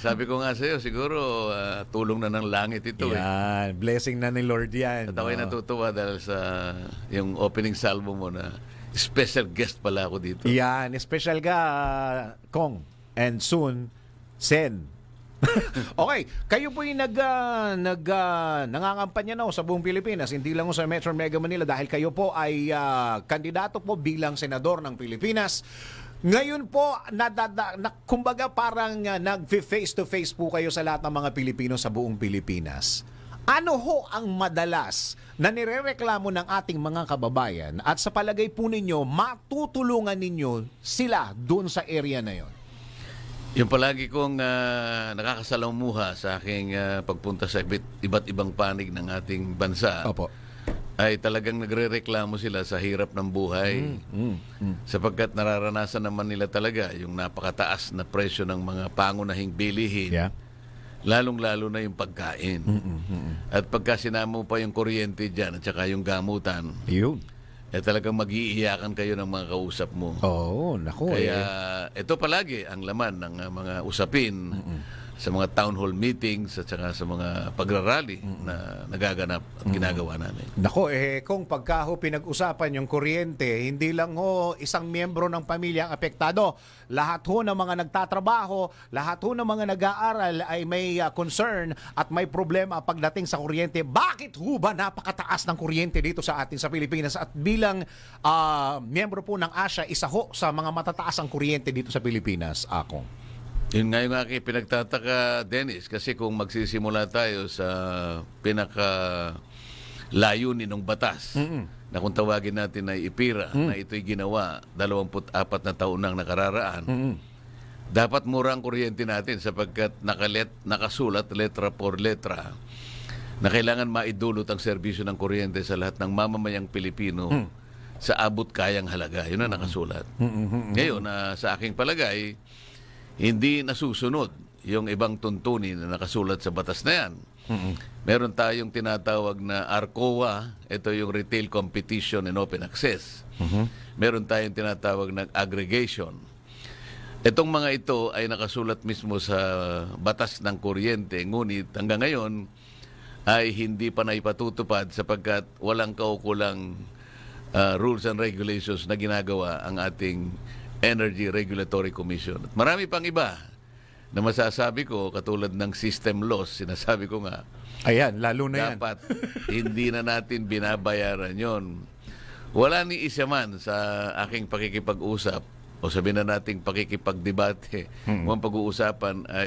Sabi ko nga sa'yo, siguro ah, tulong na ng langit ito eh. Yan, blessing na ni Lord yan. At ako'y no? natutuwa dahil sa yung opening salvo mo na special guest pala ako dito. Yan, special ka, Kong. And soon, Sen. okay, kayo po yung nag, ah, nag, ah, nangangampanya na ho sa buong Pilipinas, hindi lang ho sa Metro Mega Manila dahil kayo po ay ah, kandidato po bilang senador ng Pilipinas. Ngayon po, nadada, na, kumbaga parang uh, nag-face to face po kayo sa lahat ng mga Pilipino sa buong Pilipinas. Ano ho ang madalas na nirereklamo ng ating mga kababayan at sa palagay po ninyo, matutulungan ninyo sila doon sa area na yon? Yung palagi kong uh, nakakasalamuha sa aking ah, pagpunta sa iba't, iba't ibang panig ng ating bansa Opo. Ay talagang nagrereklamo sila sa hirap ng buhay. Sapagkat nararanasan naman nila talaga yung napakataas na presyo ng mga pangunahing bilihin. Yeah. Lalong-lalo na yung pagkain. At pagka sinama mo pa yung kuryente dyan at saka yung gamutan, Yun. eh talagang mag-iiyakan kayo ng mga kausap mo. Oo, oh, naku Kaya eh. ito palagi ang laman ng uh, mga usapin sa mga town hall meetings at saka sa mga pagrarally na nagaganap at ginagawa namin. Nako eh, kung pagka ho pinag-usapan yung kuryente, hindi lang ho isang miyembro ng pamilya ang apektado. Lahat ho ng mga nagtatrabaho, lahat ho ng mga nag-aaral ay may ah, concern at may problema pagdating sa kuryente. Bakit ho ba napakataas ng kuryente dito sa atin sa Pilipinas? At bilang ah, miyembro po ng ASIA, isa ho sa mga matataas ang kuryente dito sa Pilipinas, ako. Yun nga yung aking pinagtataka, Dennis, kasi kung magsisimula tayo sa pinaka layunin ng batas na kung tawagin natin ay IPIRA na ito'y ginawa 24 na taon nang nakararaan, dapat mura ang kuryente natin sapagkat nakalet, nakasulat letra por letra na kailangan maidulot ang serbisyo ng kuryente sa lahat ng mamamayang Pilipino sa abot kayang halaga. Yun ang nakasulat. Ngayon, na sa aking palagay, hindi nasusunod yung ibang tuntunin na nakasulat sa batas na yan. Meron tayong tinatawag na ARCOA, ito yung Retail Competition and Open Access. Meron tayong tinatawag na aggregation. Itong mga ito ay nakasulat mismo sa batas ng kuryente, ngunit hanggang ngayon ay hindi pa naipatutupad sapagkat walang kaukulang uh, rules and regulations na ginagawa ang ating Energy Regulatory Commission. At marami pang iba na masasabi ko katulad ng system loss, sinasabi ko nga, Ayan, lalo na yan. dapat hindi na natin binabayaran yon. Wala ni isa man sa aking pakikipag-usap o sabihin na nating pakikipagdebate, mm pag-uusapan ay